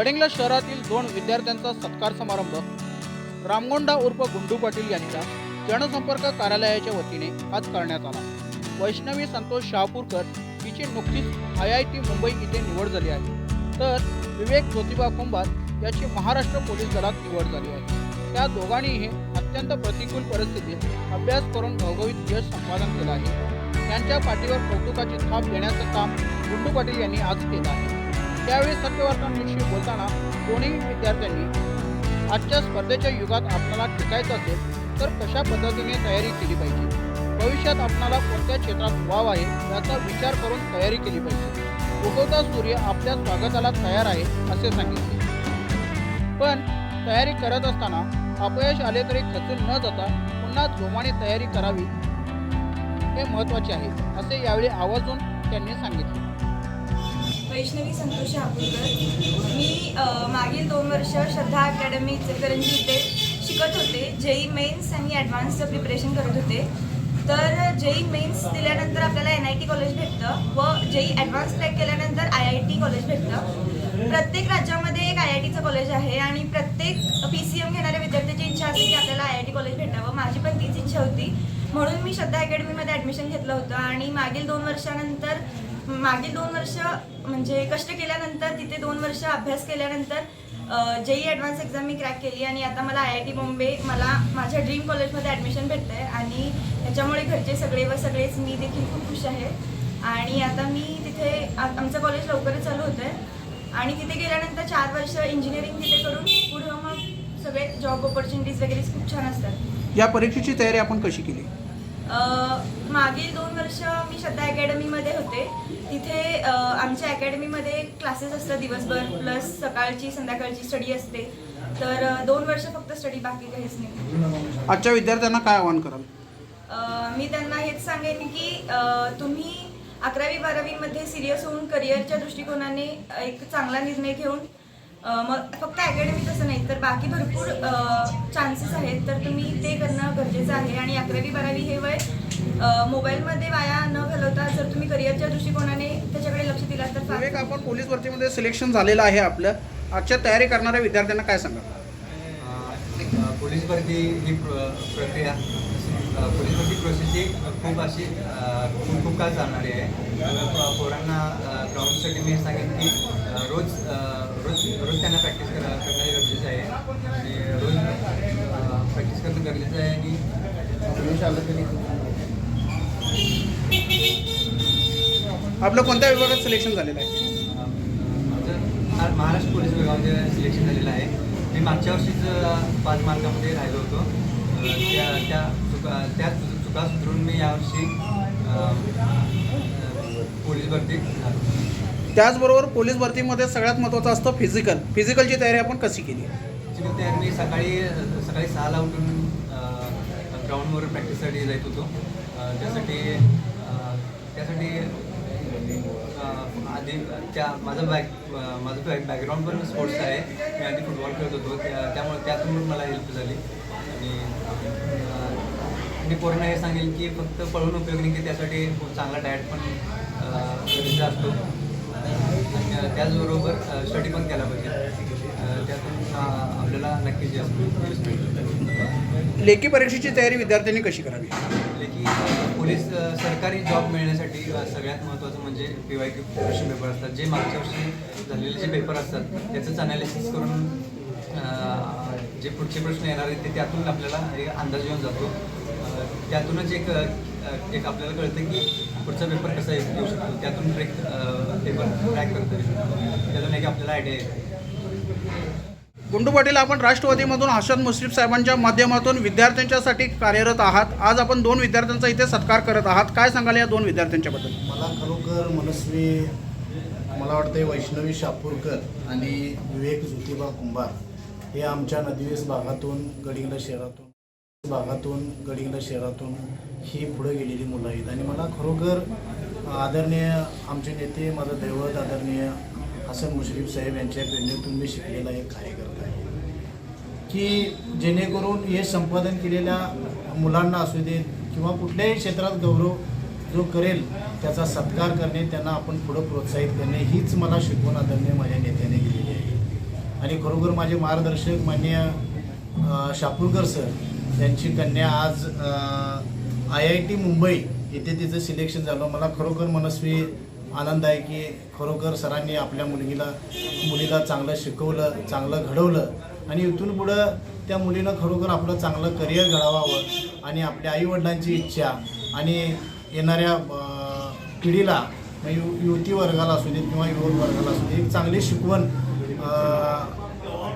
गडिंग्लज शहरातील दोन विद्यार्थ्यांचा सत्कार समारंभ. रामगोंडा उर्फ गुंडू पाटील यांच्या जनसंपर्क कार्यालयाच्या वतीने आज करण्यात आला. वैष्णवी संतोष शहापूरकर हिची नुकतीच आय आय टी मुंबई इथे निवड झाली आहे. तर विवेक ज्योतिबा कुंभार याची महाराष्ट्र पोलीस दलात निवड झाली आहे. त्या दोघांनीही अत्यंत प्रतिकूल परिस्थितीत अभ्यास करून घवघवीत यश संपादन केलं आहे. त्यांच्या पाठीवर कौतुकाची थाप देण्याचं काम गुंडू पाटील यांनी आज केलं आहे. त्यावेळी सत्यवार्ता बोलताना कोणीही विद्यार्थ्यांनी आजच्या स्पर्धेच्या युगात आपल्याला टिकायचं असेल तर कशा पद्धतीने तयारी केली पाहिजे? भविष्यात आपणाला कोणत्या क्षेत्रात वाव आहे याचा विचार करून तयारी केली पाहिजे. उगवता सूर्य आपल्या स्वागताला तयार आहे असे सांगितले. पण तयारी करत असताना अपयश आले तरी खचून न जाता पुन्हा जोमाने तयारी करावी हे महत्त्वाचे आहे असे यावेळी आवर्जून त्यांनी सांगितले. वैष्णवी संतोष हापूरकर मी मागील दोन वर्ष श्रद्धा अकॅडमी इचलकरंजी इथे शिकत होते. जेई मेन्स आणि ॲडव्हान्सचं प्रिपरेशन करत होते. तर जेई मेन्स दिल्यानंतर आपल्याला एन आय टी कॉलेज भेटतं व जेई ॲडव्हान्स क्रॅक केल्यानंतर आय आय टी कॉलेज भेटतं. प्रत्येक राज्यामध्ये एक आय आय टीचं कॉलेज आहे आणि प्रत्येक पी सी एम घेणाऱ्या विद्यार्थ्याची इच्छा असते की आपल्याला आय आय टी कॉलेज भेटावं. माझी पण तीच इच्छा होती. म्हणून मी श्रद्धा अकॅडमीमध्ये ॲडमिशन घेतलं होतं आणि मागील दोन वर्षानंतर मागील दोन वर्ष म्हणजे कष्ट केल्यानंतर तिथे दोन वर्ष अभ्यास केल्यानंतर जेई ॲडव्हान्स एक्झाम मी क्रॅक केली आणि आता मला आय आय टी बॉम्बे मला माझ्या ड्रीम कॉलेजमध्ये ॲडमिशन भेटतं आहे आणि त्याच्यामुळे घरचे सगळे व सगळेच मी देखील खूप खुश आहे. आणि आता मी तिथे आमचं कॉलेज लवकरच चालू होतं आहे आणि तिथे गेल्यानंतर चार वर्ष इंजिनिअरिंग तिथे करून पुढं मग सगळे जॉब ऑपॉर्च्युनिटीज वगैरे खूप छान असतात. या परीक्षेची तयारी आपण कशी केली? मागील दोन वर्ष मी श्रद्धा अकॅडमीमध्ये होते. तिथे आमच्या अकॅडमीमध्ये क्लासेस असतात दिवसभर प्लस सकाळची संध्याकाळची स्टडी असते. तर दोन वर्ष फक्त स्टडी बाकी काहीच नाही. आजच्या विद्यार्थ्यांना काय आवाहन कराल? मी त्यांना हेच सांगेन की तुम्ही अकरावी बारावीमध्ये सिरियस होऊन करिअरच्या दृष्टिकोनाने एक चांगला निर्णय घेऊन मग फक्त अकॅडमी तसं नाही तर बाकी भरपूर चान्सेस आहेत. तर तुम्ही ते करणं गरजेचं आहे. आणि अकरावी बारावी हे वय मोबाईलमध्ये वाया न घालवता जर तुम्ही करिअरच्या दृष्टिकोनाने त्याच्याकडे लक्ष दिलात तर विवेक फार आपण पोलीस भरतीमध्ये सिलेक्शन झालेलं आहे आपलं. आजच्या तयारी करणाऱ्या विद्यार्थ्यांना काय सांगा अ, पोलीस भरती ही प्र प्रक्रिया. अ, पोलीस भरती प्रोसेस ही खूप अशी अ, खूप खूप काळ चालणारी आहे. प- पोरांना ग्राउंडसाठी मी सांगेन की अ, रोज अ, रोज रोज त्यांना प्रॅक्टिस करा करणं गरजेचं आहे. आणि रोज प्रॅक्टिस करणं गरजेचं आहे आणि यश आलं तरी आपलं कोणत्या विभागात सिलेक्शन झालेलं आहे? महाराष्ट्र पोलीस विभागामध्ये सिलेक्शन झालेलं आहे. मी मागच्या वर्षीच पाच मार्कामध्ये राहिलो होतो. त्या त्या चुका त्या चुका सुधारून मी यावर्षी पोलीस भरती त्याचबरोबर पोलीस भरतीमध्ये सगळ्यात महत्त्वाचं असतं फिजिकल फिजिकलची तयारी आपण कशी केली? ॲक्च्युली तयार मी सकाळी सकाळी सहाला उठून ग्राउंडवर प्रॅक्टिससाठी जात होतो. त्यासाठी त्यासाठी आधी त्या माझं बॅक माझं बॅक बॅकग्राऊंड पण स्पोर्ट्स आहे. मी आधी फुटबॉल खेळत होतो. त्या त्यामुळे त्यातून मला हेल्प झाली. आणि मी कोरोना हे सांगेल की फक्त पळून उपयोग नाही की त्यासाठी खूप चांगला डाएट पण गरजेचा असतो. आणि त्याचबरोबर स्टडी पण केला पाहिजे. त्यातून आपल्याला नक्कीच जास्त लेखी परीक्षेची तयारी विद्यार्थ्यांनी कशी करावी? पोलीस सरकारी जॉब मिळण्यासाठी सगळ्यात महत्त्वाचं म्हणजे P Y Q question paper असतात. जे मागच्या वर्षी झालेले जे पेपर असतात त्याचंच अनालिसिस करून जे पुढचे प्रश्न येणार आहेत ते त्यातून आपल्याला एक अंदाज येऊन जातो. त्यातूनच एक एक आपल्याला कळतं की पुढचा पेपर कसा येऊ शकतो. त्यातून ब्रेक पेपर ट्रॅक करता येईल त्यातून एक आपल्याला आयडिया येते. गुंडू पाटील आपण राष्ट्रवादीमधून हर्षद मुश्रीफ साहेबांच्या माध्यमातून विद्यार्थ्यांच्यासाठी कार्यरत आहात. आज आपण दोन विद्यार्थ्यांचा इथे सत्कार करत आहात. काय सांगाल या दोन विद्यार्थ्यांच्याबद्दल? मला खरोखर मनस्वी मला वाटते वैष्णवी शापूरकर आणि विवेक ज्योतिबा कुंभार हे आमच्या नदीवेस भागातून गडिंगला शहरातून भागातून गडिंगला शहरातून ही पुढे गेलेली मुलं आहेत. आणि मला खरोखर आदरणीय आमचे नेते माझं दैवत आदरणीय हसन मुश्रीफ साहेब यांच्या प्रेरणेतून मी शिकलेला एक कार्यकर्ता आहे. की जेणेकरून हे संपादन केलेल्या मुलांना असू देत किंवा कुठल्याही क्षेत्रात गौरव जो करेल त्याचा सत्कार करणे त्यांना आपण पुढं प्रोत्साहित करणे हीच मला शिकवण आदरणीय माझ्या नेत्याने केलेली आहे. आणि खरोखर माझे मार्गदर्शक मान्य शापूरकर सर यांची कन्या आज आय आय टी मुंबई येथे तिचं सिलेक्शन झालं. मला खरोखर मनस्वी आनंद आहे की खरोखर सरांनी आपल्या मुलगीला मुलीला चांगलं शिकवलं चांगलं घडवलं आणि इथून पुढं त्या मुलीनं खरोखर आपलं चांगलं करिअर घडवावं आणि आपल्या आईवडिलांची इच्छा आणि येणाऱ्या पिढीला म्हणजे यु युवती वर्गाला असू देत किंवा युवक वर्गाला असू दे एक चांगली शिकवण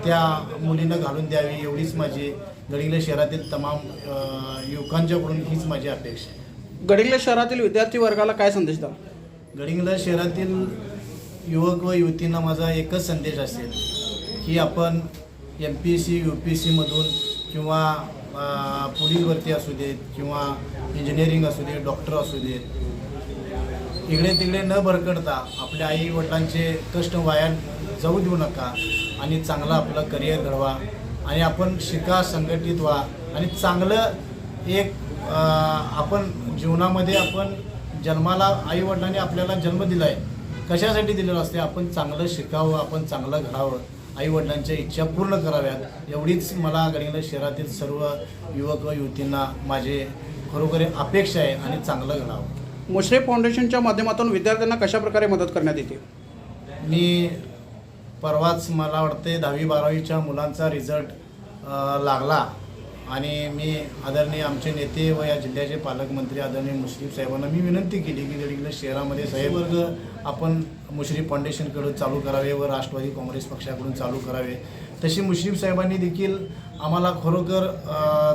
त्या मुलीनं घालून द्यावी एवढीच माझी गडिंगले शहरातील तमाम युवकांच्याकडून हीच माझी अपेक्षा आहे. शहरातील विद्यार्थी वर्गाला काय संदेश द्या गडिंगला शहरातील युवक व युवतींना माझा एकच संदेश असेल की आपण M P S C U P S सीमधून किंवा पोलीस भरती असू देत किंवा इंजिनिअरिंग असू देत डॉक्टर असू देत इकडे तिकडे न भरकडता आपल्या आई वडिलांचे कष्ट वाया जाऊ देऊ नका आणि चांगलं आपलं करिअर घडवा आणि आपण शिका संघटित व्हा आणि चांगलं एक आपण जीवनामध्ये आपण जन्माला आई वडिलांनी आपल्याला जन्म दिला आहे कशासाठी दिलेलं असते आपण चांगलं शिकावं आपण चांगलं घडावं आई वडिलांच्या इच्छा पूर्ण कराव्यात. एवढीच मला गडिंगला शहरातील सर्व युवक व युवतींना माझे खरोखर अपेक्षा आहे आणि चांगलं घडावं. मुश्रीफ फाउंडेशनच्या माध्यमातून विद्यार्थ्यांना कशा प्रकारे मदत करण्यात येते? मी परवाच मला वाटते दहावी बारावीच्या मुलांचा रिझल्ट लागला. आणि मी आदरणीय आमचे नेते व या जिल्ह्याचे पालकमंत्री आदरणीय मुश्रीफ साहेबांना मी विनंती केली की गडिंगला शहरामध्ये साहेब वर्ग आपण मुश्रीफ फाउंडेशनकडून चालू करावे व राष्ट्रवादी काँग्रेस पक्षाकडून चालू करावे. तशी मुश्रीफ साहेबांनी देखील आम्हाला खरोखर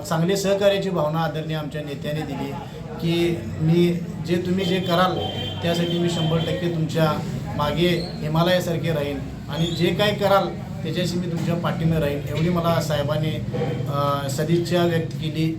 चांगले सहकार्याची भावना आदरणीय आमच्या नेत्याने दिली की मी जे तुम्ही जे कराल त्यासाठी मी शंभर टक्के तुमच्या मागे हिमालयासारखे राहीन. आणि जे काय कराल त्याच्याशी मी तुमच्या पाठीनं राहीन. एवढी मला साहेबांनी सदिच्छा व्यक्त केली.